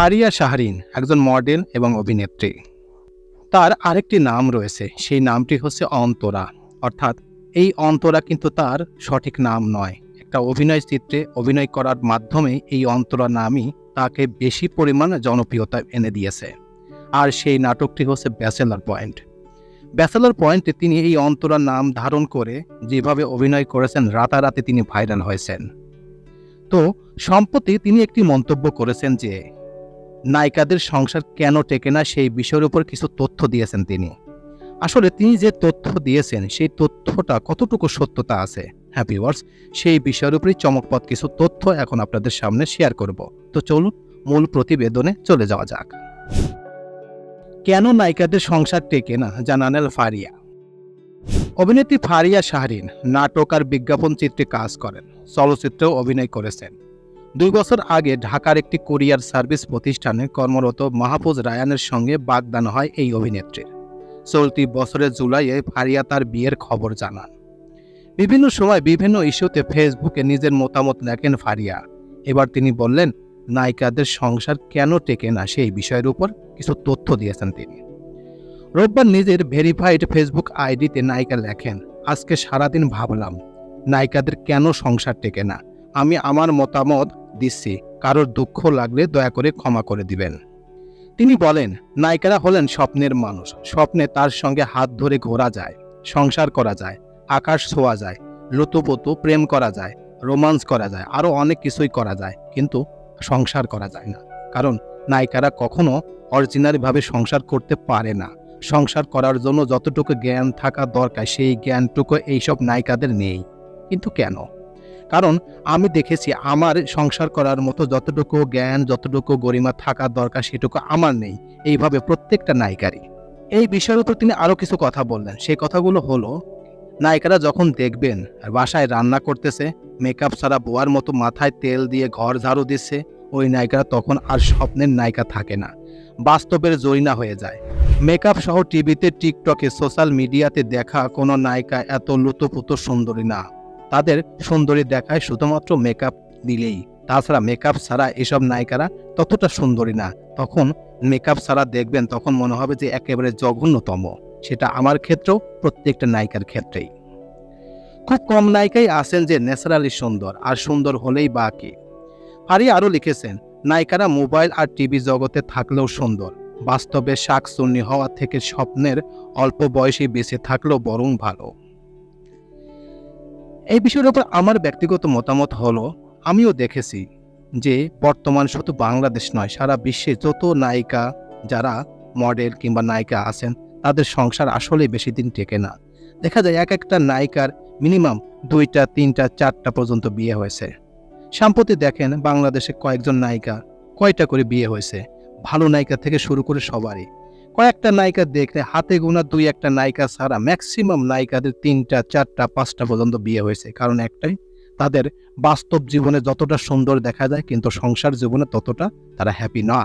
ফারিয়া শাহরিন, একজন মডেল এবং অভিনেত্রী। তার আরেকটি নাম রয়েছে, সেই নামটি হচ্ছে অন্তরা। অর্থাৎ এই অন্তরা কিন্তু তার সঠিক নাম নয়। একটা অভিনয় চিত্রে অভিনয় করার মাধ্যমে এই অন্তরা নামই তাকে বেশি পরিমাণ জনপ্রিয়তা এনে দিয়েছে। আর সেই নাটকটি হচ্ছে ব্যাচেলার পয়েন্ট। ব্যাচেলার পয়েন্টে তিনি এই অন্তরা নাম ধারণ করে যেভাবে অভিনয় করেছেন, রাতারাতি তিনি ভাইরাল হয়েছেন। তো সম্প্রতি তিনি একটি মন্তব্য করেছেন যে নায়িকাদের সংসার কেন টেকে না সেই বিষয়ের উপর কিছু তথ্য দিয়েছেন তিনি। আসলে তিনি যে তথ্য দিয়েছেন, সেই তথ্যটা কতটুকু সত্যতা আছে? হ্যাপি ওয়ার্স সেই বিষয়ের উপরই চমকপথ কিছু তথ্য এখন আপনাদের সামনে শেয়ার করব। তো চলুন, মূল প্রতিবেদনে চলে যাওয়া যাক। কেন নায়িকাদের সংসার টেকে না? জানানেল ফারিয়া। অভিনেত্রী ফারিয়া শাহরিন নাটক আর বিজ্ঞাপন চিত্রে কাজ করেন। চলচ্চিত্রেও অভিনয় করেছেন। দুই বছর আগে ঢাকার একটি কোরিয়ার সার্ভিস প্রতিষ্ঠানে কর্মরত মাহফুজ রায়ানের সঙ্গে বাগদান হয় এই অভিনেত্রীর। চলতি বছরের জুলাইয়ে ফারিয়া তার বিয়ের খবর জানান। বিভিন্ন সময় বিভিন্ন ইস্যুতে ফেসবুকে নিজের মতামত লেখেন ফারিয়া। এবার তিনি বললেন, নায়িকাদের সংসার কেন টেকে না সেই বিষয়ের উপর কিছু তথ্য দিয়েছেন তিনি। রোববার নিজের ভেরিফাইড ফেসবুক আইডিতে নায়িকা লেখেন, আজকে সারাদিন ভাবলাম, নায়িকাদের কেন সংসার টেকে না? আমি আমার মতামত দিচ্ছি, কারোর দুঃখ লাগলে দয়া করে ক্ষমা করে দিবেন। তিনি বলেন, নায়িকারা হলেন স্বপ্নের মানুষ। স্বপ্নে তার সঙ্গে হাত ধরে ঘোরা যায়, সংসার করা যায়, আকাশ ছোঁয়া যায় লুতুপুতু প্রেম করা যায়, রোমান্স করা যায় আরও অনেক কিছুই করা যায়, কিন্তু সংসার করা যায় না। কারণ নায়িকারা কখনো অরিজিনালিভাবে সংসার করতে পারে না। সংসার করার জন্য যতটুকু জ্ঞান থাকা দরকার, সেই জ্ঞানটুকু এইসব নায়িকাদের নেই। কিন্তু কেন? কারণ আমি দেখেছি আমার সংসার করার মতো যতটুকু জ্ঞান, যতটুকু গরিমা থাকা দরকার সেটুকু আমার নেই। এইভাবে প্রত্যেকটা নায়িকারই। এই বিষয়ের উপর তিনি আরও কিছু কথা বললেন। সেই কথাগুলো হলো, নায়িকারা যখন দেখবেন, বাসায় রান্না করতেছে মেকআপ ছাড়া বোয়ার মতো মাথায় তেল দিয়ে ঘর ঝাড়ু দিচ্ছে, ওই নায়িকারা তখন আর স্বপ্নের নায়িকা থাকে না। বাস্তবের জরিনা হয়ে যায়। মেকআপ সহ টিভিতে টিকটকে সোশ্যাল মিডিয়াতে দেখা কোনো নায়িকা এত লুতুপুতু সুন্দরী না। তাদের সুন্দরী দেখায় শুধুমাত্র মেকআপ দিলেই। তাছাড়া মেকআপ ছাড়া এসব নায়িকারা ততটা সুন্দরী না। তখন মেকআপ ছাড়া দেখবেন তখন মনে হবে যে একেবারে জঘন্যতম। সেটা আমার ক্ষেত্রেও, প্রত্যেকটা নায়িকার ক্ষেত্রেই। খুব কম নায়িকাই আছেন যে ন্যাচারালি সুন্দর, আর সুন্দর হলেই বা কি ফারি আরও লিখেছেন, নায়িকারা মোবাইল আর টিভি জগতে থাকলেও সুন্দর। বাস্তবে শাক চুন্নি হওয়া থেকে স্বপ্নের অল্প বয়সে বেঁচে থাকলেও বরং ভালো। এই বিষয়ের উপর আমার ব্যক্তিগত মতামত হলো, আমিও দেখেছি যে বর্তমান শুধু বাংলাদেশ নয়, সারা বিশ্বে যত নায়িকা যারা মডেল কিংবা নায়িকা আছেন, তাদের সংসার আসলে বেশি দিন টেকে না। দেখা যায় এক একটা নায়িকার মিনিমাম দুইটা, তিনটা, চারটা পর্যন্ত বিয়ে হয়েছে। সাম্প্রতি দেখেন বাংলাদেশে কয়েকজন নায়িকা কয়টা করে বিয়ে হয়েছে। ভালো নায়িকা থেকে শুরু করে সবারই। কয়েকটা নায়িকা দেখলে হাতে গোনা দুই একটা নায়িকা ছাড়া ম্যাক্সিমাম নায়িকাদের তিনটা, চারটা, পাঁচটা পর্যন্ত বিয়ে হয়েছে। কারণ একটাই, তাদের বাস্তব জীবনে যতটা সুন্দর দেখা যায়, কিন্তু সংসার জীবনে ততটা তারা হ্যাপি না।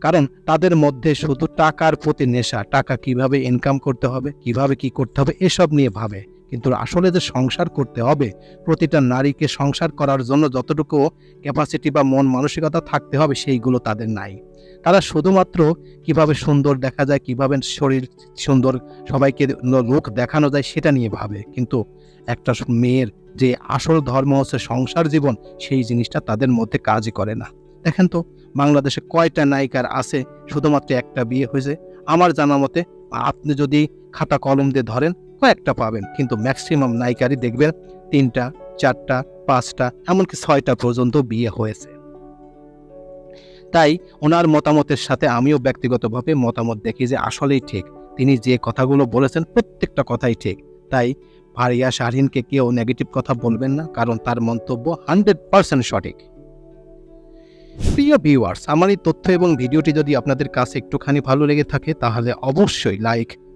কারণ তাদের মধ্যে শুধু টাকার প্রতি নেশা, টাকা কীভাবে ইনকাম করতে হবে, কীভাবে কি করতে হবে, এসব নিয়ে ভাবে। কিন্তু আসলে যে সংসার করতে হবে, প্রতিটা নারীকে সংসার করার জন্য যতটুকু ক্যাপাসিটি বা মন মানসিকতা থাকতে হবে, সেইগুলো তাদের নাই। তারা শুধুমাত্র কীভাবে সুন্দর দেখা যায়, কীভাবে শরীর সুন্দর সবাইকে লোক দেখানো যায়, সেটা নিয়ে ভাবে। কিন্তু একটা মেয়ের যে আসল ধর্ম হচ্ছে সংসার জীবন, সেই জিনিসটা তাদের মধ্যে কাজই করে না। দেখেন তো, বাংলাদেশে কয়টা নায়িকার আছে, শুধুমাত্র একটা বিয়ে হয়েছে। আমার জানা মতে, আপনি যদি খাতা কলম দিয়ে ধরেন কয়েকটা পাবেন, কিন্তু ম্যাক্সিমাম নায়িকারই দেখবেন তিনটা, চারটা, পাঁচটা, এমনকি ছয়টা পর্যন্ত বিয়ে হয়েছে। তাই ওনার মতামতের সাথে আমিও ব্যক্তিগতভাবে মতামত দেখি যে আসলেই ঠিক। তিনি যে কথাগুলো বলেছেন প্রত্যেকটা কথাই ঠিক। তাই ভারিয়া শাহরিনকে কেউ নেগেটিভ কথা বলবেন না, কারণ তার মন্তব্য হান্ড্রেড পার্সেন্ট সঠিক। প্রিয় ভিউয়ার্স আমার এই তথ্য এবং ভিডিওটি যদি আপনাদের কাছে একটুখানি ভালো লেগে থাকে, তাহলে অবশ্যই লাইক